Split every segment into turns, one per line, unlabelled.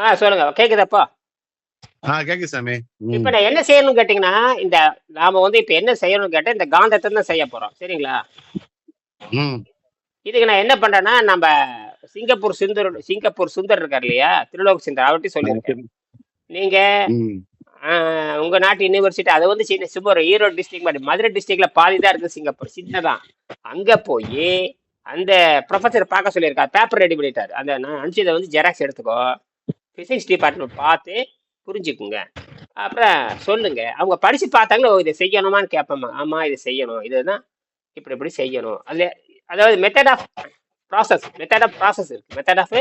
ஆ சொல்லுங்க. கேக்குதாப்பா?
ஆ கேக்குது சாமி.
இப்ப நான் என்ன செய்யணும்னு கேட்டீங்கன்னா இந்த நாம வந்து இப்ப என்ன செய்யணும்னு கேட்டா இந்த காந்தத்தை தான் செய்ய போறோம். சரிங்களா?
ம்.
இதுக்கு நான் என்ன பண்றேன்னா நம்ம சிங்கப்பூர் சுந்தர் சிங்கப்பூர் சுந்தர் இருக்கார் இல்லையா? திருலோக சுந்தர் அவர்கிட்ட சொல்லியிருக்கேன். நீங்க
ம்.
ஆஹ், உங்க நாட்டு யூனிவர்சிட்டி அது வந்து சின்ன சும்மா ஈரோடு டிஸ்ட்ரிக்ட் மாதிரி மதுரை டிஸ்ட்ரிக்ட்ல பாதி தான் இருக்கு சிங்கப்பூர் சின்னதான். அங்க போய் அந்த ப்ரொஃபசர் பார்க்க சொல்லியிருக்காரு பேப்பர் ரெடி பண்ணிட்டாரு. அந்த நான் அனுப்பிச்சதை வந்து ஜெராக்ஸ் எடுத்துக்கோ. பிசிக்ஸ் டிபார்ட்மெண்ட் பார்த்து புரிஞ்சுக்குங்க. அப்புறம் சொல்லுங்க. அவங்க படிச்சு பார்த்தாங்களோ இதை செய்யணுமான்னு கேட்போமா? ஆமா இதை செய்யணும். இதுதான் இப்படி இப்படி செய்யணும். அதுல அதாவது method of process method of process இருக்கு. மெத்தட் ஆஃப்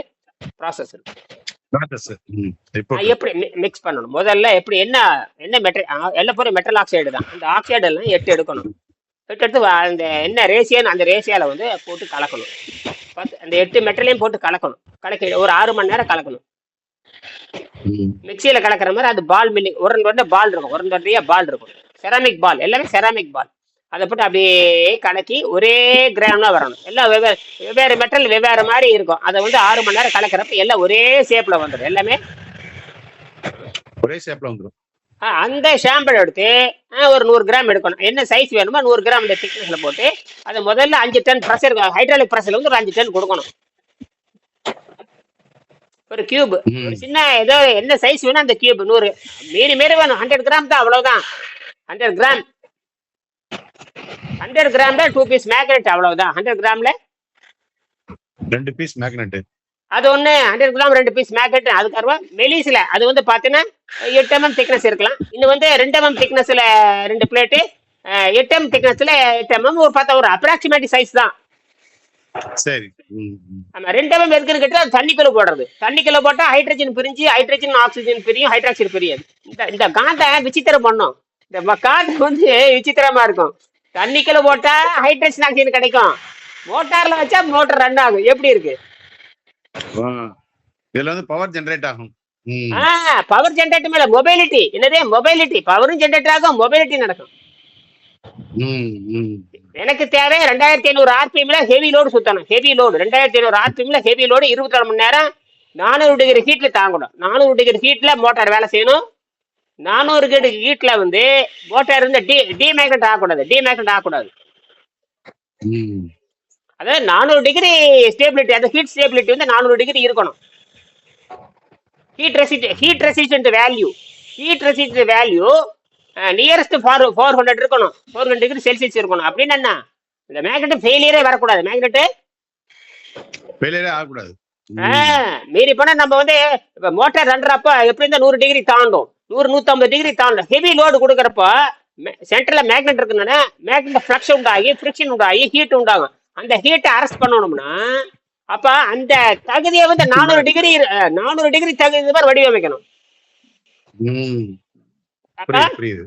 ப்ராசஸ் இருக்கு. எப்படி மிக்ஸ் பண்ணணும்? முதல்ல எப்படி என்ன என்ன மெட்டல் எல்லாம் பூரா மெட்டல் ஆக்சைடு தான். அந்த ஆக்சைடு எல்லாம் எட்டு எடுக்கணும். எட்டு எடுத்து அந்த என்ன ரேசியன் அந்த ரேசியால வந்து போட்டு கலக்கணும். பத்து அந்த எட்டு மெட்டலையும் போட்டு கலக்கணும். கலக்கி ஒரு ஆறு மணி நேரம் கலக்கணும். மிக்சியில கலக்கிற மாதிரி அது பால் மில்லிங் ஒரு ரெண்டு பால் இருக்கும். ஒரு ரெண்டு பால் இருக்கும். செராமிக் பால் எல்லாமே செராமிக் பால் அதை போட்டு அப்படியே கலக்கி ஒரே கிராம்னா வரணும். எல்லாம் வெவ்வேறு வெவ்வேறு மெட்டல் வெவ்வேறு மாதிரி இருக்கும். அதை வந்து ஆறு மணி நேரம் கலக்கிறப்ப எல்லாம் ஒரே ஷேப்ல வந்துடும். எல்லாமே
ஒரே ஷேப்ல வந்துரும்
ஆ, அந்த ஷாம்பிள் எடுத்து ஒரு நூறு கிராம் எடுக்கணும். என்ன சைஸ் வேணுமோ நூறு கிராம் இந்த திக்னஸ்ல போட்டு அதை முதல்ல அஞ்சு டன் ப்ரெஷர் ஹைட்ராலிக் ப்ரெஷர்ல வந்து ஒரு அஞ்சு டன் கொடுக்கணும். ஒரு கியூப். ஒரு சின்ன ஏதோ என்ன சைஸ் வேணும் அந்த கியூப் நூறு. மீறி மீறி வேணும். ஹண்ட்ரட் கிராம் தான் அவ்வளவுதான். ஹண்ட்ரட் கிராம் ஹண்ட்ரட் கிராம் தான் டூ பீஸ் மேக்னெட் அவ்வளவுதான். ஹண்ட்ரட் கிராம்ல
ரெண்டு பீஸ் மேக்னெட்
அது ஒண்ணு. ஹண்ட்ரட் கிராம் ரெண்டு பீஸ் மேக்கெட் அதுக்கப்புறமா மெலிஸ்ல. அது வந்து பாத்தீங்கன்னா எட்டு எம்எம் திக்னஸ் இருக்கலாம். இன்னும் வந்து ரெண்டு எம்எம் திக்னஸ்ல ரெண்டு பிளேட்டு எட்டு எம் திக்னஸ்ல எட்டு எம்எம் ஒரு பார்த்தா ஒரு அப்ராக்சிமேட் சைஸ் தான்.
சரி.
ஆமா ரெண்டு எம்எம் எதுக்குன்னு கேட்டா தண்ணிக்குள்ள போடுறது. தண்ணிக்குள்ள போட்டா ஹைட்ரஜன் பிரிஞ்சு ஹைட்ரஜன் ஆக்சிஜன் பிரியும் ஹைட்ராக்சைடு பிரியாது. இந்த இந்த காந்த விசித்திரம் பண்ணும். இந்த காந்த வந்து விசித்திரமா இருக்கும். தண்ணிக்குள்ள போட்டா ஹைட்ரஜன் ஆக்சிஜன் கிடைக்கும். மோட்டார்ல வச்சா மோட்டார் ரன் ஆகும். எப்படி இருக்கு.
இதுல வந்து பவர் ஜெனரேட் ஆகும்.
பவர் ஜென்ரேட் மேல மொபைலிட்டி என்னது? மொபைலிட்டி பவரும் ஜென்ரேட் ஆகும் மொபைலிட்டி நடக்கும். எனக்கு தேவை ரெண்டாயிரத்தி ஐநூறு ஆர்பிஎம்ல ஹெவி லோடு சுத்தணும். ஹெவி லோடு ரெண்டாயிரத்தி ஐநூறு ஆர்பிஎம்ல ஹெவி லோடு இருபத்தி நாலு மணி நேரம் நானூறு டிகிரி ஹீட்ல தாங்கணும். நானூறு டிகிரி ஹீட்ல மோட்டார் வேலை செய்யணும். நானூறு டிகிரி ஹீட்ல வந்து மோட்டார் வந்து டி டிமேக்னட் ஆகக்கூடாது. டிமேக்னட் ஆகக்கூடாது.
ம்.
அதாவது நானூறு டிகிரி ஸ்டேபிலிட்டி அந்த ஹீட் ஸ்டேபிலிட்டி வந்து நானூறு டிகிரி இருக்கணும். Heat resist heat resistant value heat resistant value nearest for four hundred இருக்கணும். ஃபோர் ஹண்ட்ரட் டிகிரி செல்சியஸ் இருக்கணும். அப்படின்னு என்ன? இந்த மேக்னெட் ஃபெயிலியரே வரக்கூடாது. மேக்னெட்டு
ஃபெயிலியரே ஆகக்கூடாது.
மீறி போனா நம்ம வந்து இப்போ மோட்டார் ரன்றப்ப எப்படி இருந்தா நூறு டிகிரி தாண்டும். நூறு நூற்றம்பது டிகிரி தாண்டும் ஹெவி லோடு கொடுக்குறப்ப சென்டர்ல மேக்னெட் இருக்குன்னா மேக்னெட் ஃப்ளக்ஸ் உண்டாகி ஃப்ரிக்ஷன் உண்டாகி ஹீட் உண்டாகும். அந்த ஹீட்டை அரெஸ்ட் பண்ணணும்னா அப்ப அந்த தகுதியை வந்து நானூறு டிகிரி நானூறு டிகிரி தகுதி மாதிரி வடிவமைக்கணும்.
புரியுது.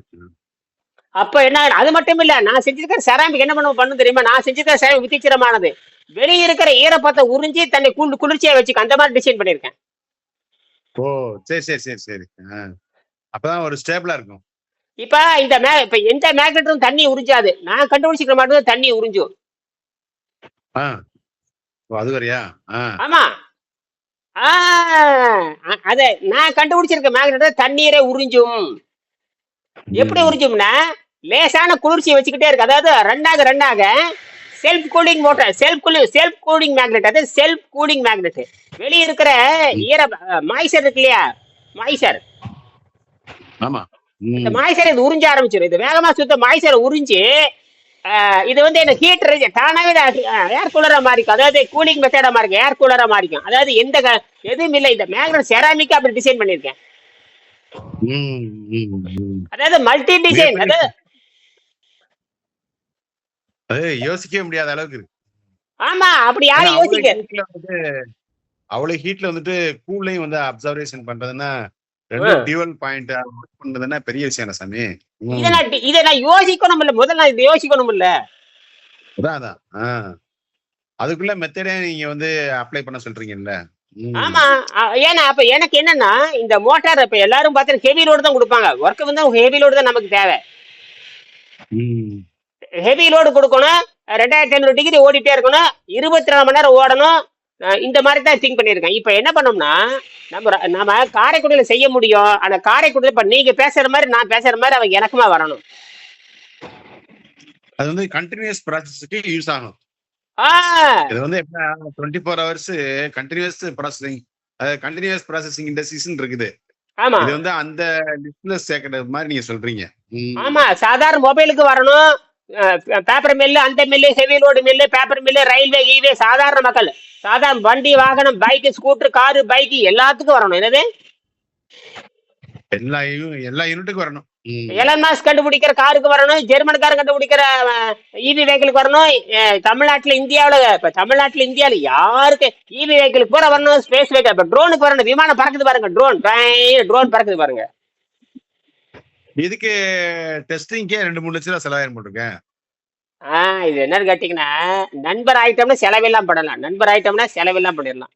அப்ப என்ன? அது மட்டும் இல்ல நான் செஞ்சிருக்கிற செராமிக் என்ன பண்ண பண்ணு தெரியுமா? நான் செஞ்சிருக்கிற செராமிக் வித்திச்சிரமானது வெளியே இருக்கிற ஈரப்பத்தை உறிஞ்சி தன்னை குளிர் குளிர்ச்சியா வச்சுக்க அந்த மாதிரி டிசைன் பண்ணிருக்கேன்.
ஓ சரி சரி சரி சரி. அப்பதான் ஒரு ஸ்டேபிளா இருக்கும்.
இப்ப இந்த மே இப்ப எந்த மேக்னெட்டும் தண்ணி உறிஞ்சாது? நான் கண்டுபிடிச்சிக்கிற மட்டும் தண்ணி உறிஞ்சும்.
அது வரையா?
ஆமா. ஆ அ- அத நான் கண்டுபிடிச்சிருக்க மேக்னெட் தண்ணீரை உறிஞ்சும். எப்படி உறிஞ்சும்னா லேசான குளிர்ச்சியை வச்சுக்கிட்டே இருக்கு. அதாவது ரன்னாக ரன்னாக self cooling motor self cooling self cooling magnet அதாவது செல்ஃப் கூலிங் மேக்னெட் வெளியே இருக்கிற ஈர மாய்ச்சர் இருக்கு இல்லையா? மாய்ச்சர்
ஆமா.
இந்த மாய்ச்சர் இது உறிஞ்ச ஆரம்பிச்சிடும் இது வேகமா சுத்த மாய்ச்சரை உறிஞ்சு இது வந்து என்ன ஹீட் தானாவே ஏர் கூலரா மாறிக்கும். அதாவது கூலிங் மெத்தடா மாறிக்கும். ஏர் கூலரா மாறிக்கும். அதாவது எந்த எதுவும் இல்லை இந்த மேக்னெட் செராமிக்கா அப்படி டிசைன் பண்ணிருக்கேன் அதாவது மல்டி டிசைன்
யோசிக்கவே முடியாத அளவுக்கு இருக்கு.
ஆமா அப்படி யாரும் யோசிக்க
ஹீட்ல வந்துட்டு அவ்வளவு ஹீட்ல வந்துட்டு கூல்லையும் வந்து அப்சர்வேஷன் பண்றதுன்னா ரெண்டும் டியூவல் பாயிண்ட் ஒர்க் பண்றதுன்னா பெரிய விஷயம் சாமி.
இதை நான் இதை நான் யோசிக்கணும் இல்ல முதல்ல நான் இதை யோசிக்கணும் இல்ல
அதான். அதான். அதுக்குள்ள மெத்தடே நீங்க வந்து அப்ளை பண்ண சொல்றீங்கல்ல.
ஆமா ஏன்னா அப்ப எனக்கு என்னன்னா இந்த மோட்டார் இப்ப எல்லாரும் பார்த்தா ஹெவி லோடு தான் கொடுப்பாங்க. ஒர்க் வந்து ஹெவி லோடு தான் நமக்கு தேவை. ஹெவி லோடு கொடுக்கணும். ரெண்டாயிரத்தி ஐநூறு டிகிரி ஓடிட்டே இருக்கணும். இருபத்தி நாலு மணி நேரம் ஓடணும். இந்த மாதிரி தான் திங்க் பண்ணியிருக்கேன். இப்போ என்ன பண்ணோம்னா நம்ம நம்ம காரைக்குடியில் செய்ய முடியும். ஆனா காரைக்குடியில் இப்போ நீங்க பேசுற மாதிரி நான் பேசுற மாதிரி அவங்க எனக்குமா வரணும்.
அது வந்து கண்டினியூஸ் ப்ராசஸ்க்கு யூஸ் ஆகும் இது வந்து twenty four hours continuous processing continuous processing industries இருக்குது.
ஆமா.
இது வந்து அந்த லிஸ்ட்ல சேர்க்கறது மாதிரி நீங்க சொல்றீங்க.
ஆமா சாதாரண மொபைலுக்கு வரணும். பேப்பர் மில்லு அந்த mill heavy load mill paper mill railway EV சாதாரண மக்கள். சாதாரண வண்டி வாகனம் பைக் ஸ்கூட்டர் காரு பைக் எல்லாத்துக்கும் வரணும். என்னது?
எல்லா எல்லா யூனிட்டுக்கும் வரணும். ம்.
எலன் மாஸ் கண்டுபிடிக்கிற காருக்கு வரணும் ஜெர்மன்காரன் கண்டுபிடிக்கிற இவி வெஹிக்கிளுக்கு வரணும் அஹ், தமிழ்நாட்டுல இந்தியாவுல இப்ப தமிழ்நாட்டுல இந்தியால யாருக்கு இவி வெஹிக்கிளுக்கு பூரா வரணும் ஸ்பேஸ் வெஹிக்கிள் இப்ப ட்ரோனுக்கு வரணும் விமானம் பறக்குது பாருங்க ட்ரோன் ட்ரோன் பறக்குது பாருங்க.
இதுக்கு டெஸ்டிங்க்கே ரெண்டு மூணு லட்சம் ரூபா செலவாயிரம் போட்டிருக்கேன்.
ஆஹ் இது என்னன்னு கேட்டீங்கன்னா நண்பர் ஆயிட்டோம்னா செலவெல்லாம் பண்ணலாம் நண்பர் ஆயிட்டோம்னா செலவெல்லாம் பண்ணிடலாம்.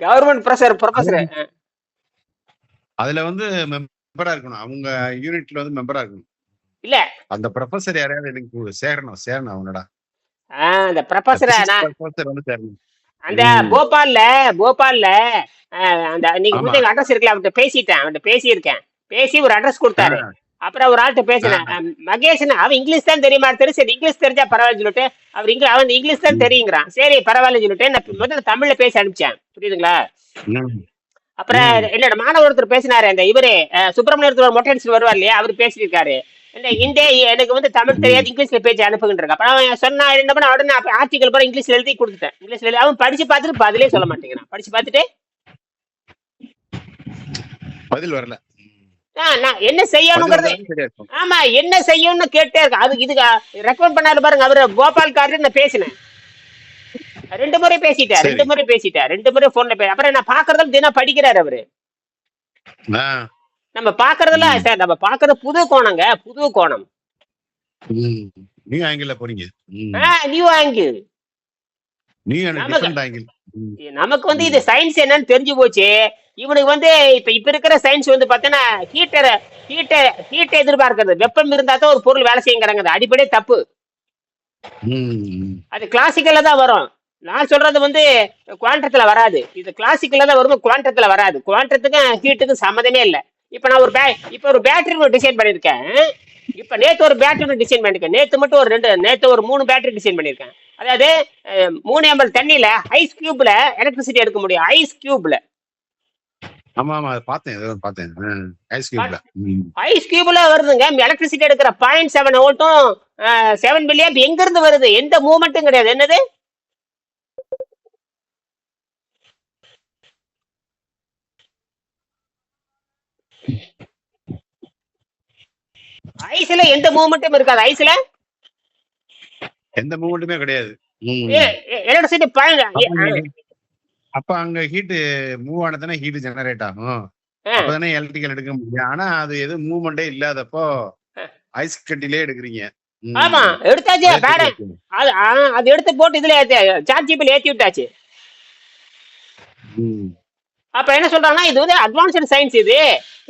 கவர்மெண்ட் ப்ரொஃபசர் ப்ரொஃபசர்
அதுல வந்து மெம்பரா இருக்கணும். அவங்க யூனிட்ல வந்து மெம்பரா இருக்கணும்.
இல்ல.
அந்த ப்ரொஃபசர் யாரையாவது எனக்கு சேரணும் சேரணும் அவனடா.
அந்த ப்ரொஃபசரை
ப்ரொஃபசர் வந்து சேரணும்.
அந்த. போபால்ல போபால்ல அந்த நீங்க. கொடுத்த அட்ரஸ் இருக்குல்ல அவன்கிட்ட பேசிட்டேன் அவன்கிட்ட பேசியிருக்கேன். பேசி ஒரு அட்ரஸ் கொடுத்தாரு. அப்புறம் ஒரு ஆள்கிட்ட பேசினேன். அஹ் மகேஷன் அவன் இங்கிலீஷ் தான் தெரியுமா தெரியும் சரி இங்கிலீஷ் தெரிஞ்சா பரவாயில்ல சொல்லிட்டு அவர் இங்கிலீஷ் அவன் இங்கிலீஷ் தான் தெரியுங்கிறான். சரி பரவாயில்ல சொல்லிட்டு நான் முதல்ல தமிழ்ல பேசி அனுப்பிச்சேன். புரியுதுங்களா. அப்புறம் என்னோட மாணவர் ஒருத்தர் பேசினாரு அந்த இவரு சுப்பிரமணியத்துல மொட்டை அடிச்சுட்டு வருவார் இல்லையா? அவர் பேசியிருக்காரு. இந்த எனக்கு வந்து தமிழ் தெரியாது இங்கிலீஷ்ல பேச்சு அனுப்புகின்ற அப்ப அவன் சொன்னா என்ன பண்ண உடனே ஆர்டிகல் பூரா இங்கிலீஷ்ல எழுதி கொடுத்துட்டேன். இங்கிலீஷ்ல எழுதி அவன் படிச்சு பார்த்துட்டு பதிலே சொல்ல மாட்டேங்கிறான். படிச்சு பார்த்துட்டு?
பதில் வரல.
என்ன செய்யணுங்கிறது. ஆமா என்ன செய்யணும்னு கேட்டே இருக்கு. அது இதுக்கு ரெக்கமெண்ட் பண்ணாரு பாருங்க அவரு கோபால் கார்டு நான் பேசினேன். ரெண்டு முறை பேசிட்டேன்
சரி.
ரெண்டு முறை பேசிட்டேன் ரெண்டு முறை போன்ல பே அப்புறம் நான் பாக்குறதுல தினம் படிக்கிறாரு அவரு. நம்ம பாக்குறதுல சார் நம்ம பாக்குறது புது கோணங்க புது கோணம்.
நியூ ஆங்கிள் போறீங்க.
நியூ ஆங்கிள் நமக்கு-
டிஃபரெண்ட் ஆங்கிள்
நமக்கு வந்து இது சயின்ஸ் என்னன்னு தெரிஞ்சு போச்சு. இவனுக்கு வந்து இப்ப இப்ப இருக்கிற சயின்ஸ் வந்து பாத்தீங்கன்னா ஹீட்டர் ஹீட்டர் ஹீட்டை எதிர்பார்க்கறது. வெப்பம் இருந்தா தான் ஒரு பொருள் வேலை செய்யுங்கிறாங்க அது அடிப்படையே தப்பு. அது கிளாசிக்கல்ல தான் வரும். நான் சொல்றது வந்து குவாண்டத்துல வராது. இது கிளாசிக்கல்ல தான் வரும் குவாண்டத்துல வராது. குவாண்டத்துக்கும் ஹீட்டுக்கும் சம்மதமே இல்லை. இப்ப நான் ஒரு பே இப்ப ஒரு பேட்டரி டிசைன் பண்ணிருக்கேன் இப்ப நேத்து ஒரு பேட்டரி டிசைன் பண்ணிருக்கேன் நேத்து மட்டும் ஒரு ரெண்டு நேத்து ஒரு மூணு பேட்டரி டிசைன் பண்ணிருக்கேன் அதாவது மூணு எம்எல் தண்ணியில ஐஸ் கியூப்ல எலக்ட்ரிசிட்டி எடுக்க முடியும். ஐஸ் கியூப்ல
ஆமா ஆமா. பார்த்தேன். ஐஸ் கியூப்ல
ஐஸ் கியூப்ல வருதுங்க. எலக்ட்ரிசிட்டி எடுக்கிற பாயிண்ட் செவன் வோல்ட்டும் செவன் மில்லியன் எங்க இருந்து வருது? எந்த மூவ்மெண்ட்டும் கிடையாது. என்னது? ஐஸ்ல எந்த மூவ்மெண்ட்டும் இருக்காது. ஐஸ்ல?
எந்த மூமெண்ட்டுமே கிடையாது. ம்.
எலக்ட்ரிசிட்டி பாயிண்ட்
அப்ப அங்க- ஹீட் மூவ் ஆனதானே ஹீட் ஜெனரேட் ஆகும். அப்பதானே எலக்ட்ரிக்கல் எடுக்க முடியும். ஆனா அது எதுவும் மூவ்மெண்டே இல்லாதப்போ ஐஸ் கட்டிலே எடுக்கிறீங்க.
ஆமா எடுத்தாச்சு
தெரியும்.
அது எடுத்து போட்டு இதுல சார்ஜ் ஏத்தி விட்டாச்சு. அப்ப என்ன சொல்றாங்கன்னா இது வந்து அட்வான்ஸ்டு சயின்ஸ் இது.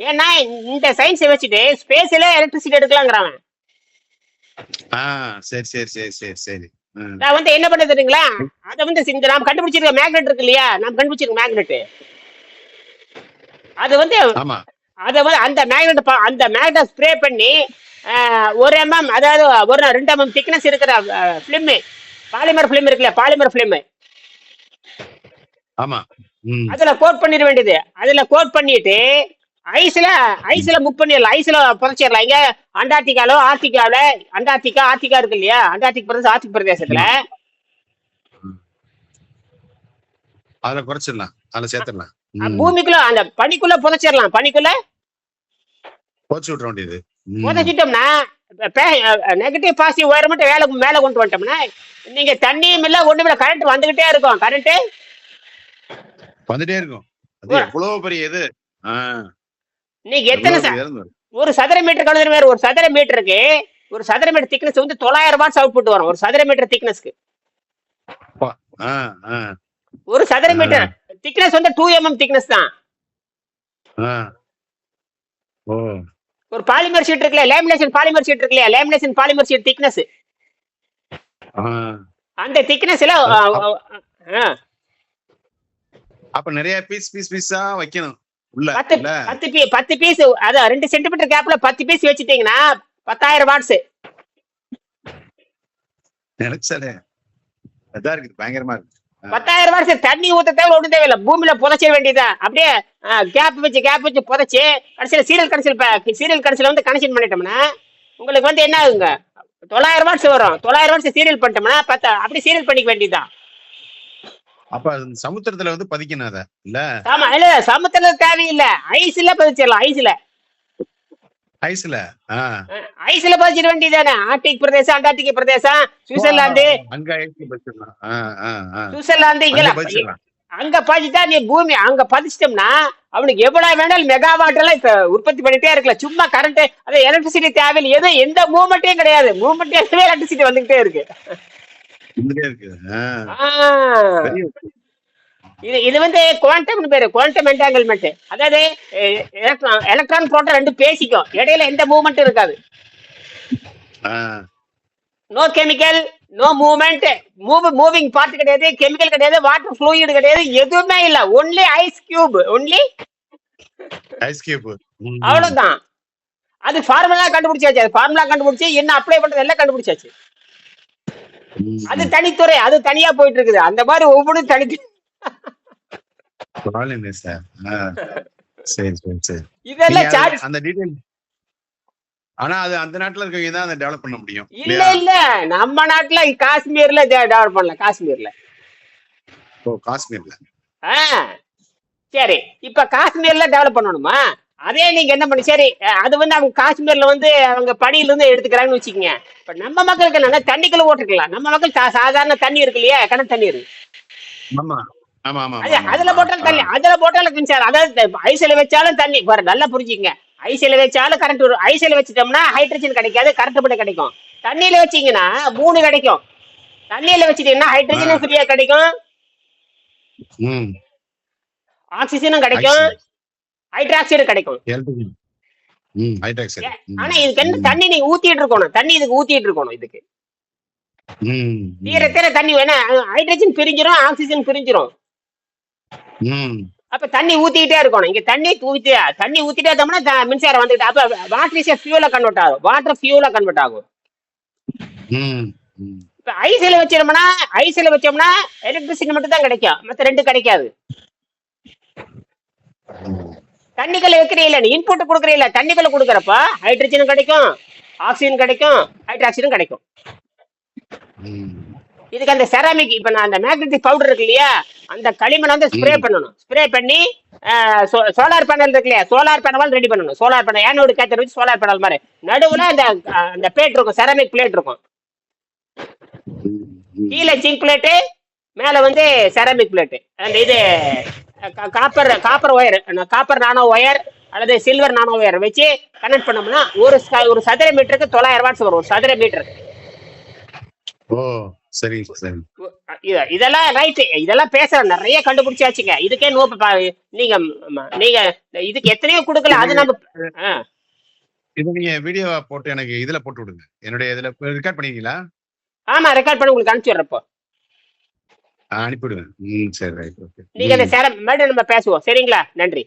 ஏன்னா இந்த சயின்ஸை வச்சுட்டு ஸ்பேஸ்ல எலக்ட்ரிசிட்டி எடுக்கலாங்கிறாங்க
சரி சரி சரி சரி சரி.
நான் வந்து என்ன பண்ண தெரியுங்களா? அதை வந்து இந்த நாம் கண்டுபிடிச்சிருக்க மேக்னெட் இருக்கு இல்லையா? நாம் கண்டுபிடிச்சிருக்க மேக்னெட் அது வந்து அதை வந்து அந்த மேக்னெட் அந்த மேக்னெட் ஸ்ப்ரே பண்ணி ஒரு எம்எம் அதாவது ஒரு ரெண்டு எம்எம் திக்னஸ் இருக்கிற ஃபிலிம் பாலிமர் ஃபிலிம் இருக்குல்ல பாலிமர் ஃபிலிம்
ஆமா.
அதுல கோட் பண்ணிட வேண்டியது. அதுல கோட் பண்ணிட்டு ஐஸ்ல ஐஸ்ல புக் பண்ணிடலாம். ஐஸ்ல புதைச்சிடலாம். இங்க அண்டார்டிகாலோ ஆர்டிகால அண்டார்டிகா ஆர்டிகா இருக்கு இல்லையா? அண்டார்டிக் பிரதேசம் ஆர்டிக் பிரதேசத்துல.
அதுல குறைச்சிடலாம். அதுல சேர்த்துடலாம்.
பூமிக்குள்ள அந்த பனிக்குள்ள புதைச்சிடலாம். பனிக்குள்ள?
போச்சு விட்ற வேண்டியது.
புதைச்சிட்டோம்னா நெகட்டிவ் பாசிட்டிவ் ஒயர் மட்டும் வேலை மேல கொண்டு வந்துட்டோம்னா நீங்க தண்ணியும் இல்ல ஒண்ணுமே கரண்ட் வந்துகிட்டே இருக்கும். கரண்ட்
வந்துட்டே இருக்கும். அது எவ்வளவு பெரிய இது?
நீங்க எத்தனை. ஒரு சதுர மீட்டர் மாதிரி ஒரு சதுர மீட்டருக்கு ஒரு சதுர மீட்டர் திக்னஸ் வந்து தொள்ளாயிரம் வாட்ஸ் அவுட்புட் வரும். ஒரு சதுர மீட்டர் திக்னஸ்க்கு ஒரு சதுர மீட்டர் திக்னஸ் வந்து டூ எம்எம் திக்னஸ் தான். ஒரு பாலிமர் ஷீட் இருக்குல்ல லேமினேஷன் பாலிமர் ஷீட் இருக்குல்ல லேமினேஷன் பாலிமர் ஷீட் திக்னஸ். அந்த திக்னஸ்ல
அப்ப நிறைய பீஸ் பீஸ் பீஸா வைக்கணும். உள்ள
பத்து பீ பத்து பீஸ் அதான் ரெண்டு சென்டிமீட்டர் கேப்ல பத்து பீஸ் வச்சுட்டீங்கன்னா பத்தாயிரம் வாட்ஸ்
நினைச்சாலே அதான் இருக்குது பயங்கரமா இருக்கு
பத்தாயிரம் வாட்ஸ் தண்ணி ஊத்த தேவை ஒன்றும் தேவையில்ல. பூமியில புதைச்சிட வேண்டியதா அப்படியே கேப் வச்சு கேப் வச்சு புதைச்சு கடைசியில சீரியல் கடைசியில் சீரியல் கடைசியில வந்து கனெக்ஷன் பண்ணிட்டோம்னா உங்களுக்கு வந்து என்ன ஆகுங்க? தொள்ளாயிரம் வாட்ஸ் வரும். தொள்ளாயிரம் வாட்ஸ் சீரியல் பண்ணிட்டோம்னா பத்து அப்படி சீரியல் பண்ணிக்க வேண்டியதுதான்.
அப்ப சமுத்திரத்துல வந்து பதிக்கணும் அத இல்ல?
ஆமா இல்ல சமுத்திரத்துல தேவையில்லை. ஐஸ்ல பதிச்சிடலாம் ஐஸ்ல.
ஐஸ்ல.
ஐஸ்ல பதிச்சிட வேண்டியதானே ஆர்டிக் பிரதேசம் அண்டார்டிக் பிரதேசம் சுவிட்சர்லாந்து.
அங்க.
சுவிட்சர்லாந்து இங்கெல்லாம் அங்க பதிச்சுட்டா நீ பூமி அங்க பதிச்சிட்டோம்னா அவனுக்கு எவ்வளவு வேணாலும் மெகாவாட் எல்லாம் இப்ப உற்பத்தி பண்ணிட்டே இருக்கலாம். சும்மா கரண்ட் அது எலக்ட்ரிசிட்டி தேவையில்லை. எதுவும் எந்த மூவ்மெண்ட்டையும் கிடையாது. மூவ்மெண்ட் எலக்ட்ரிசிட்டி வந்துகிட்டே இருக்கு. இது இது வந்து குவாண்டம் பேரு குவாண்டம் என்டாங்கிள்மெண்ட் அதாவது எலக்ட்ரான் எலக்ட்ரான் புரோட்டான் ரெண்டு பேசிக்கும். இடையில எந்த மூவ்மெண்ட்டும் இருக்காது. No chemical no movement move moving part கிடையாது கெமிக்கல் கிடையாது வாட்டர் ஃப்ளூயிட் கிடையாது எதுவுமே இல்ல. Only ice cube only
ice cube.
அவ்வளவுதான். அது ஃபார்முலா கண்டுபிடிச்சாச்சு. அது ஃபார்முலா கண்டுபிடிச்சு என்ன அப்ளை பண்றது எல்லாம் கண்டுபிடிச்சாச்சு. அது தனித்துறை அது தனியா போயிட்டு இருக்குது அந்த மாதிரி ஒவ்வொன்றும் தனி
பரவாயில்லைங்க சார். சரி
இதெல்லாம்
அந்த டீடைல் ஆனா அது அந்த நாட்டுல இருக்கவங்க தான் அதை டெவலப் பண்ண முடியும்.
இல்ல இல்ல. நம்ம நாட்டுல காஷ்மீர்ல டெவலப் பண்ணல காஷ்மீர்ல.
ஓ காஷ்மீர்ல.
சரி. இப்ப காஷ்மீர்ல டெவலப் பண்ணணுமா? அதே நீங்க என்ன பண்ணி சரி அது வந்து அவங்க காஷ்மீர்ல வந்து அவங்க படியில இருந்து எடுத்துக்கிறாங்கன்னு வச்சுக்கோங்க. இப்ப நம்ம மக்களுக்கு என்னன்னா தண்ணிக்குள்ள ஓட்டிருக்கலாம். நம்ம மக்கள் சாதாரண தண்ணி இருக்கு இல்லையா? கிணறு தண்ணி இருக்கு.
ஆமா. ஆமா ஆமா
அது
ஆமா,
அதுல. போட்டாலும் தண்ணி அதுல போட்டாலும் மின்சாரம் அதாவது ஐசில வச்சாலும் தண்ணி பாரு நல்லா புரிஞ்சுக்கங்க. ஐசில வச்சாலும் கரண்ட் வரும் ஐசில வச்சுட்டோம்னா ஹைட்ரஜன் கிடைக்காது கரண்ட் மட்டும் கிடைக்கும். தண்ணியில வச்சீங்கன்னா மூணு கிடைக்கும். தண்ணியில வச்சுட்டீங்கன்னா ஹைட்ரஜனும் ஃப்ரீயா கிடைக்கும். ஆக்சிஜனும் கிடைக்கும். ஹைட்ராக்சைடு கிடைக்கும்.
எலக்ட்ரிக் ம். ஹைட்ராக்சைடு
ஆனா இதுக்கு என்ன தண்ணி நீங்க ஊத்திட்டு இருக்கணும்? தண்ணி இதுக்கு ஊத்திட்டு இருக்கணும் இதுக்கு.
ம்.
தீர தீர தண்ணி வேணா ஹைட்ரஜன் பிரிஞ்சிரும் ஆக்சிஜன் பிரிஞ்சிரும்.
ம்.
அப்ப தண்ணி ஊத்திக்கிட்டே இருக்கணும். இங்க தண்ணி ஊத்தி தண்ணி ஊத்திட்டே இருந்தோம்னா மின்சாரம் வந்துட்டு அப்ப வாட்டர் இஸ் ஃபியூல கன்வெர்ட் ஆகும். வாட்டர் ஃபியூல கன்வெர்ட் ஆகும். இப்ப ஐஸ்ல வச்சோம்னா ஐஸ்ல வச்சோம்னா எலக்ட்ரிசிட்டி மட்டும் தான் கிடைக்கும். மத்த ரெண்டு கிடைக்காது. தண்ணிக்குள்ள வைக்கிறீங்கள நீ இன்புட் கொடுக்குறீங்கள தண்ணிக்குள்ள கொடுக்குறப்ப ஹைட்ரஜனும் கிடைக்கும் ஆக்சிஜன் கிடைக்கும் ஹைட்ராக்சிஜனும் கிடைக்கும். இதுக்கு அந்த செராமிக் இப்ப நான் அந்த மேக்னெட்டிக் பவுடர் இருக்கு இல்லையா அந்த களிமண் வந்து ஸ்ப்ரே பண்ணணும். ஸ்ப்ரே பண்ணி சோலார் பேனல் இருக்கு இல்லையா சோலார் பேனல் ரெடி பண்ணணும். சோலார் பேனல் ஏனோடு கேத்தர் வச்சு சோலார் பேனல் மாதிரி. நடுவுல அந்த அந்த பிளேட் இருக்கும் செராமிக் பிளேட் இருக்கும். கீழே ஜிங்க் பிளேட்டு மேல வந்து செராமிக் பிளேட்டு அந்த இது copper copper wire copper nano wire அல்லது சில்வர் நானோ ஒயர் வச்சு கனெக்ட் பண்ணோம்னா ஒரு ஒரு சதுர மீட்டருக்கு தொள்ளாயிரம் வாட்ஸ் வரும் ஒரு சதுர மீட்டர்
ஓ சரி சரி.
இத- இதெல்லாம் ரைட் இதெல்லாம் பேசுற நிறைய கண்டுபிடிச்சாச்சுங்க. இதுக்கே நோ நீங்க நீங்க இதுக்கு எத்தனையோ கொடுக்கல அது நம்ம
இது நீங்க வீடியோவா போட்டு எனக்கு இதுல போட்டு விடுங்க. என்னுடைய இதுல ரெக்கார்ட் பண்ணிருக்கீங்களா?
ஆமா ரெக்கார்ட் பண்ணி உங்களுக்கு அனுப்பிச்சு விடுறப்போ
ஆ, அனுப்பிவிடுங்க. ம் சரி ரைட் ஓகே
நீங்க அந்த சேர மேடம் நம்ம பேசுவோம். சரிங்களா? நன்றி.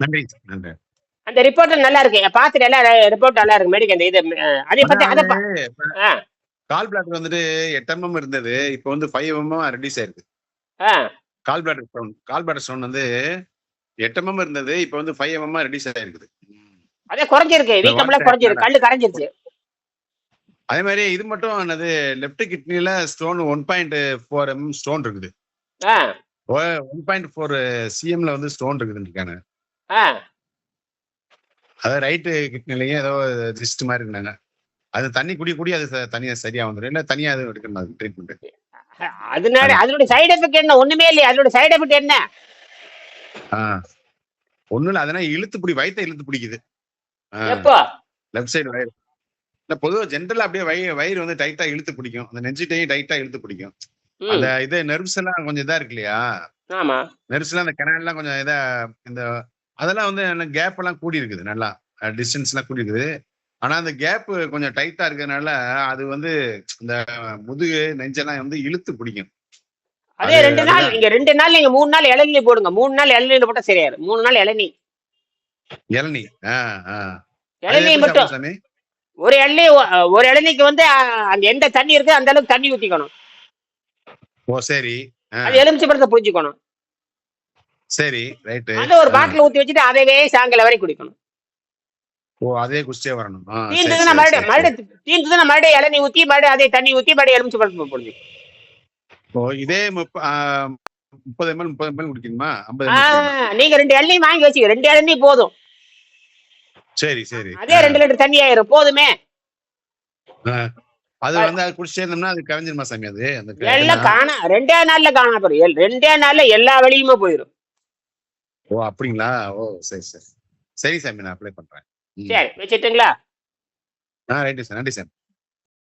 நன்றி நன்றி.
அந்த ரிப்போர்ட் நல்லா இருக்கு. பார்த்துட்டு எல்லாம் ரிப்போர்ட் நல்லா இருக்கு. மெடிக்கல் இந்த இது அதை பத்தி அதை
கால் பிளாட் வந்துட்டு எட்டு எம்எம் இருந்தது. இப்போ வந்து ஃபைவ் எம்எம் ரெடியூஸ் ஆயிருக்கு. Gall bladder stone gall bladder stone வந்து எட்டு எம்எம் இருந்தது. இப்போ வந்து ஃபைவ் எம்எம் ரெடியூஸ் ஆயிருக்குது.
அதே குறைஞ்சிருக்கு. வீக்கம்லாம் குறைஞ்சிருக்கு. கல்லு கரைஞ்சிருச்சு.
அதே மாதிரி இது மட்டும் என்னது left கிட்னில stone one point four M stone இருக்குது. ஒன் பாயிண்ட் ஃபோர் சிஎம்ல வந்து ஸ்டோன் இருக்குதுன்னு அதாவது ரைட்டு கிட்னிலையும் ஏதோ ஜிஸ்ட் மாதிரி இருந்தாங்க அது தண்ணி குடி குடி அது தனியா சரியா வந்துடும் இல்ல தனியா அது எடுக்கணும் அது ட்ரீட்மெண்ட்
அதனால அதனுடைய சைடு எஃபெக்ட் என்ன? ஒண்ணுமே இல்லையா. அதோட சைடு எஃபெக்ட் என்ன?
ஒண்ணும் இல்ல அதனால இழுத்து பிடி வயித்தை இழுத்து பிடிக்குது.
எப்போ?
லெஃப்ட் சைடு வயிறு. இல்ல பொதுவா ஜென்ரலா அப்படியே வயிறு வயிறு வந்து டைட்டா இழுத்து பிடிக்கும். அந்த நெஞ்சிட்டையும் டைட்டா இழுத்து பிடிக்கும். அந்த இது நெர்வ்ஸ் எல்லாம் கொஞ்சம் இதா இருக்கு இல்லையா?
ஆமா.
நெர்வ்ஸ் எல்லாம் அந்த கனால் எல்லாம் கொஞ்சம் இதா இந்த அதெல்லாம் வந்து கேப் எல்லாம் கூடி இருக்குது. நல்லா டிஸ்டன்ஸ் எல்லாம் கூடி இருக்குது. ஆனா அந்த கேப் கொஞ்சம் டைட்டா இருக்கறனால அது வந்து இந்த முதுகு நெஞ்செல்லாம் வந்து இழுத்து பிடிக்கும்.
அதே ரெண்டு நாள். நீங்க ரெண்டு நாள் நீங்க மூணு நாள் இளநீ போடுங்க. மூணு நாள் இளநீர் போட்டா சரியாயிரும். மூணு நாள் இளநீ.
இளநீ. ஆ, ஆ. அது
இளநீ மட்டும். ஒரு இளநீ ஒரு இளநீக்கு வந்து அந்த எந்த தண்ணி இருக்கு அந்த அளவுக்கு தண்ணி ஊத்திக்கணும்.
ஓ சரி.
அது எலுமிச்சை பழத்தை புரிஞ்சுக்கணும்
சரி ரைட்டு.
அதை ஒரு பாட்டில் ஊத்தி வச்சுட்டு அதவே சாயங்காலம் வரை குடிக்கணும்.
ஓ அதே குடிச்சே வரணும்.
தீர்ந்ததுன்னா மறுபடியும். மறுபடியும் தீர்ந்ததுன்னா மறுபடியும் இளநீ ஊத்தி மறுபடியும் அதே தண்ணி ஊத்தி மறுபடியும் எலுமிச்சை பழத்தை புரிஞ்சு
ஓ இதே முப்பது எம்எல் முப்பது எம்எல் குடிக்கணுமா? ஐம்பது
நீங்க ரெண்டு இளநீ வாங்கி வச்சுக்க. ரெண்டு இளநீ போதும்.
சரி சரி.
அதே ரெண்டு லிட்டர் தண்ணி ஆயிரும். போதுமே.
அது வந்து அது குடிச்சே இருந்தோம்னா அது கரைஞ்சிருமா சாமி அது?
எல்லாம் காணா ரெண்டே நாள்ல காணா போறோம் ரெண்டே நாள்ல எல்லா வழியுமே போயிடும்
ஓ அப்படிங்களா? ஓ சரி சரி. சரி சாமி நான் அப்ளை பண்றேன்.
சரி வச்சுட்டுங்களா?
ஆ ரைட்டு சார். நன்றி சார்.